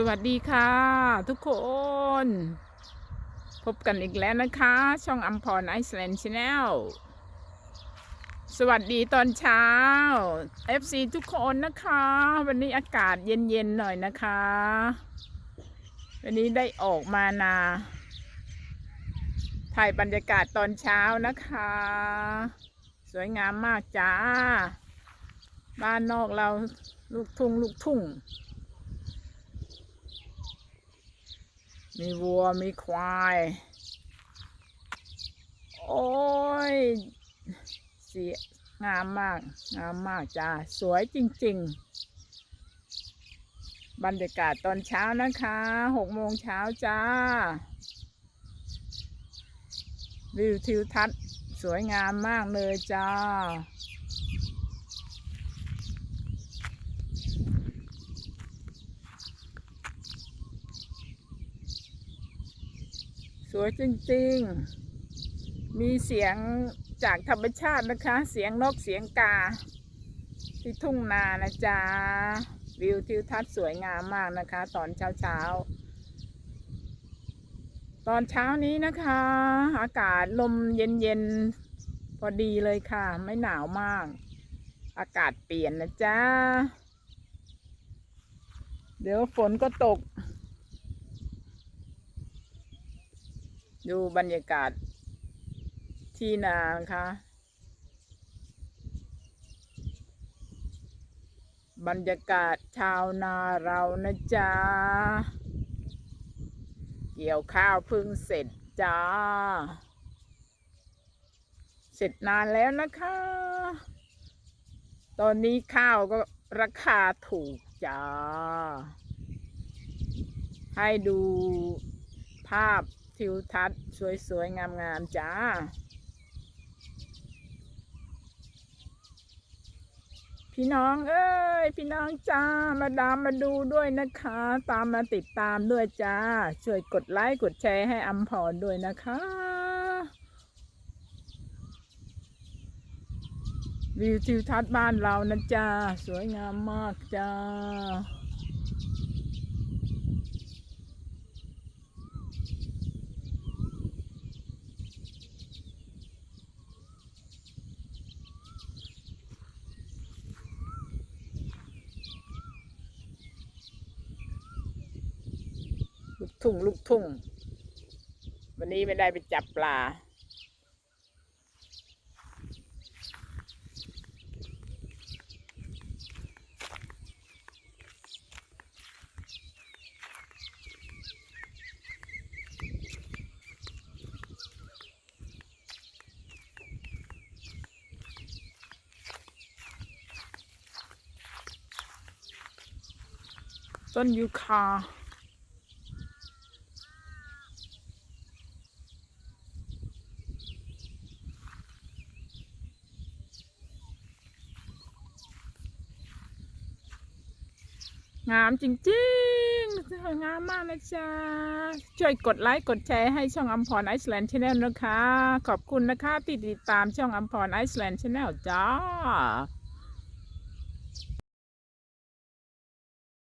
สวัสดีค่ะ ทุกคน พบกันอีกแล้วนะคะ ช่องอัมพรไอซ์แลนด์ชาแนลสวัสดีตอนเช้า FC ทุกคนนะคะ วันนี้อากาศเย็นๆหน่อยนะคะ วันนี้ได้ออกมานาถ่ายบรรยากาศตอนเช้านะคะ สวยงามมากจ้า บ้านนอกเราลูกทุ่งลูกทุ่ง มีวัวมีควาย โอ้ยเสียงามมาก งามมากจ้า สวยจริง ๆ บรรยากาศตอนเช้านะคะหกโมงเช้าจ้า วิวทิวทัศน์สวยงามมากเลยจ้า สวยจริงๆ มีเสียงจากธรรมชาตินะคะ เสียงนกเสียงกา ที่ทุ่งนานะจ๊ะ วิวทิวทัศน์สวยงามมากนะคะ ตอนเช้าเช้าๆตอนเช้านี้นะคะ อากาศลมเย็นๆ พอดีเลยค่ะ ไม่หนาวมาก อากาศเปลี่ยนนะจ๊ะ เดี๋ยวฝนก็ตก ดูบรรยากาศ ที่นานะคะ บรรยากาศชาวนาเรานะจ๊ะ เกี่ยวข้าวพึ่งเสร็จจ้า เสร็จนานแล้วนะคะ ตอนนี้ข้าวก็ราคาถูกจ้า ให้ดูภาพ ทิวทัศน์สวยๆ งามๆ จ้า พี่น้องเอ้ย พี่น้องจ้า มาดามมาดูด้วยนะคะ ตามมาติดตามด้วยจ้า ช่วยกดไลค์กดแชร์ให้อัมพรด้วยนะคะ วิวทิวทัศน์บ้านเรานะจ้า สวยงามมากจ้า ทุ่งลูกทุ่ง วันนี้ไม่ได้ไปจับปลา ต้นยูคา งามจริงๆ งามมากนะจ๊ะ ช่วยกดไลค์กดแชร์ให้ช่องอัมพรไอซ์แลนด์ชาแนลนะคะ ขอบคุณนะคะที่ติดตามช่องอัมพรไอซ์แลนด์ชาแนลจ้า